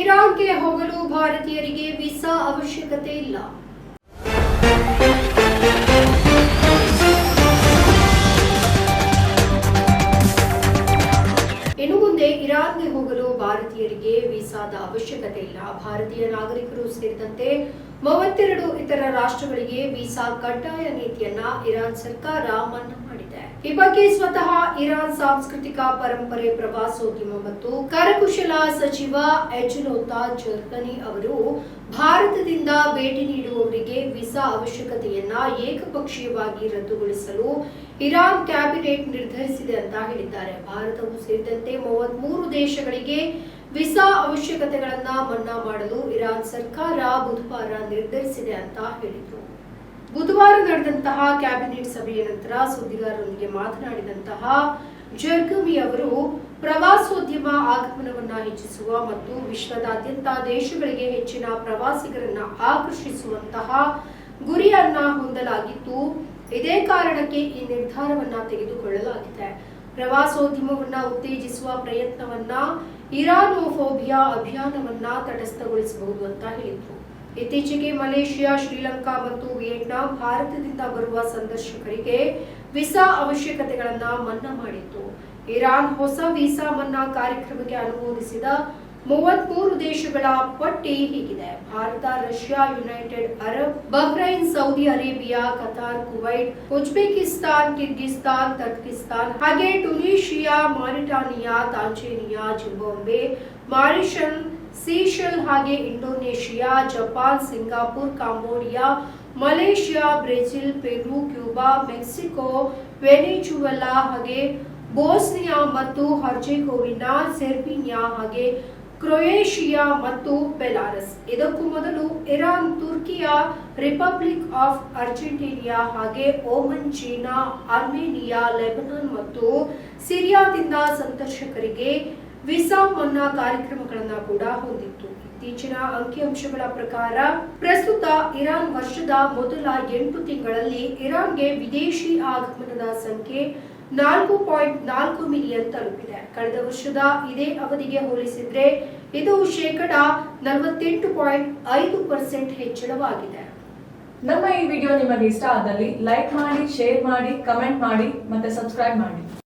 ಇರಾನ್ಗೆ ಹೋಗಲು ಭಾರತೀಯರಿಗೆ ವೀಸಾ ಅವಶ್ಯಕತೆ ಇಲ್ಲ. ಭಾರತೀಯರಿಗೆ ವೀಸಾದ ಅವಶ್ಯಕತೆ ಇಲ್ಲ. ಭಾರತೀಯ ನಾಗರಿಕರು ಸೇರಿದಂತೆ ಮೂವತ್ತೆರಡು ಇತರ ರಾಷ್ಟ್ರಗಳಿಗೆ ವೀಸಾ ಕಡ್ಡಾಯ ನೀತಿಯನ್ನ ಇರಾನ್ ಸರ್ಕಾರ ಮನ್ನಾ ಮಾಡಿದೆ. ಈ ಬಗ್ಗೆ ಸ್ವತಃ ಇರಾನ್ ಸಾಂಸ್ಕೃತಿಕ ಪರಂಪರೆ ಪ್ರವಾಸೋದ್ಯಮ ಮತ್ತು ಕರಕುಶಲ ಸಚಿವ ಎಜ್ನೋತಾ ಜರ್ಕನಿ ಅವರು ಭಾರತದಿಂದ ಭೇಟಿ ನೀಡುವವರಿಗೆ ವೀಸಾ ಅವಶ್ಯಕತೆಯನ್ನ ಏಕಪಕ್ಷೀಯವಾಗಿ ರದ್ದುಗೊಳಿಸಲು ಇರಾನ್ ಕ್ಯಾಬಿನೆಟ್ ನಿರ್ಧರಿಸಿದೆ. ಅಂತ ಹೇಳಿದ್ದಾರೆ. ಭಾರತವು ಸೇರಿದಂತೆ ಮೂವತ್ಮೂರು ದೇಶಗಳಿಗೆ ವೀಸಾ ಅವಶ್ಯಕತೆಗಳನ್ನ ಮನ್ನಾ ಮಾಡಲು ಇರಾನ್ ಸರ್ಕಾರ ಬುಧವಾರ ನಿರ್ಧರಿಸಿದೆ ಅಂತ ಹೇಳಿತು ಬುಧವಾರ ನಡೆದಂತಹ ಕ್ಯಾಬಿನೆಟ್ ಸಭೆಯ ನಂತರ ಸುದ್ದಿಗಾರರೊಂದಿಗೆ ಮಾತನಾಡಿದಂತಹ ಜರ್ಗಮಿ ಅವರು, ಪ್ರವಾಸೋದ್ಯಮ ಆಗಮನವನ್ನ ಹೆಚ್ಚಿಸುವ ಮತ್ತು ವಿಶ್ವದಾದ್ಯಂತ ದೇಶಗಳಿಗೆ ಹೆಚ್ಚಿನ ಪ್ರವಾಸಿಗರನ್ನ ಆಕರ್ಷಿಸುವಂತಹ ಗುರಿಯನ್ನ ಹೊಂದಲಾಗಿದ್ದು, ಇದೇ ಕಾರಣಕ್ಕೆ ಈ ನಿರ್ಧಾರವನ್ನ ತೆಗೆದುಕೊಳ್ಳಲಾಗಿದೆ. ಪ್ರವಾಸೋದ್ಯಮವನ್ನ ಉತ್ತೇಜಿಸುವ ಪ್ರಯತ್ನವನ್ನ ಇರಾನೋಫೋಬಿಯಾ ಅಭಿಯಾನವನ್ನ ತಟಸ್ಥಗೊಳಿಸಬಹುದು ಅಂತ ಹೇಳಿದ್ರು. ಇತ್ತೀಚೆಗೆ ಮಲೇಷಿಯಾ, ಶ್ರೀಲಂಕಾ ಮತ್ತು ವಿಯೆಟ್ನಾಂ ಭಾರತದಿಂದ ಬರುವ ಸಂದರ್ಶಕರಿಗೆ ವೀಸಾ ಅವಶ್ಯಕತೆಗಳನ್ನ ಮನ್ನಾ ಮಾಡಿತ್ತು. ಇರಾನ್ ಹೊಸ ವೀಸಾ ಮನ್ನಾ ಕಾರ್ಯಕ್ರಮಕ್ಕೆ ಅನುಮೋದಿಸಿದ ಮೂವತ್ಮೂರು ದೇಶಗಳ ಪಟ್ಟಿ ಹೀಗಿದೆ. Bharat, Russia, United Arab, Bahrain, Saudi Arabia, Qatar, Kuwait, Uzbekistan, Kyrgyzstan, Turkistan, ಹಾಗೆ Tunisia Mauritania Tanzania Zimbabwe Mauritius Seychelles, ಹಾಗೆ Indonesia, Japan, Singapore, Cambodia, Malaysia, Brazil, Peru, Cuba, Mexico, Venezuela, ಹಾಗೆ ಬೋಸ್ನಿಯಾ ಮತ್ತು ಹರ್ಜೆಗೋವಿನಾ, ಸೆರ್ಬಿನಿಯಾ, ಹಾಗೆ ಕ್ರೊಯೇಷಿಯಾ ಮತ್ತು ಬೆಲಾರಸ್. ಇದಕ್ಕೂ ಮೊದಲು Iran, Turkiye republic of Argentina ಹಾಗೆ Oman, China Armenia Lebanon ಮತ್ತು ಸಿರಿಯಾದಿಂದ ಸಂದರ್ಶಕರಿಗೆ ವಿಸಾ ಮನ್ನಾ ಕಾರ್ಯಕ್ರಮಗಳನ್ನು ಕೂಡ ಹೊಂದಿತ್ತು. ಇತ್ತೀಚಿನ ಅಂಕಿಅಂಶಗಳ ಪ್ರಕಾರ ಪ್ರಸ್ತುತ ಇರಾನ್ ವರ್ಷದ ಮೊದಲ ಎಂಟು ತಿಂಗಳಲ್ಲಿ ಇರಾನ್ಗೆ ವಿದೇಶಿ ಆಗಮನದ ಸಂಖ್ಯೆ ನಾಲ್ಕು ಪಾಯಿಂಟ್ ನಾಲ್ಕು ಮಿಲಿಯನ್ ತಲುಪಿದೆ. ಕಳೆದ ವರ್ಷದ ಇದೇ ಅವಧಿಗೆ ಹೋಲಿಸಿದ್ರೆ ಇದು ಶೇಕಡ ನಲವತ್ತೆಂಟು ಪಾಯಿಂಟ್ ಐದು ಪರ್ಸೆಂಟ್ ಹೆಚ್ಚಳವಾಗಿದೆ. ನಮ್ಮ ಈ ವಿಡಿಯೋ ನಿಮಗೆ ಇಷ್ಟ ಆದಲ್ಲಿ ಲೈಕ್ ಮಾಡಿ, ಶೇರ್ ಮಾಡಿ, ಕಮೆಂಟ್ ಮಾಡಿ ಮತ್ತೆ ಸಬ್ಸ್ಕ್ರೈಬ್ ಮಾಡಿ.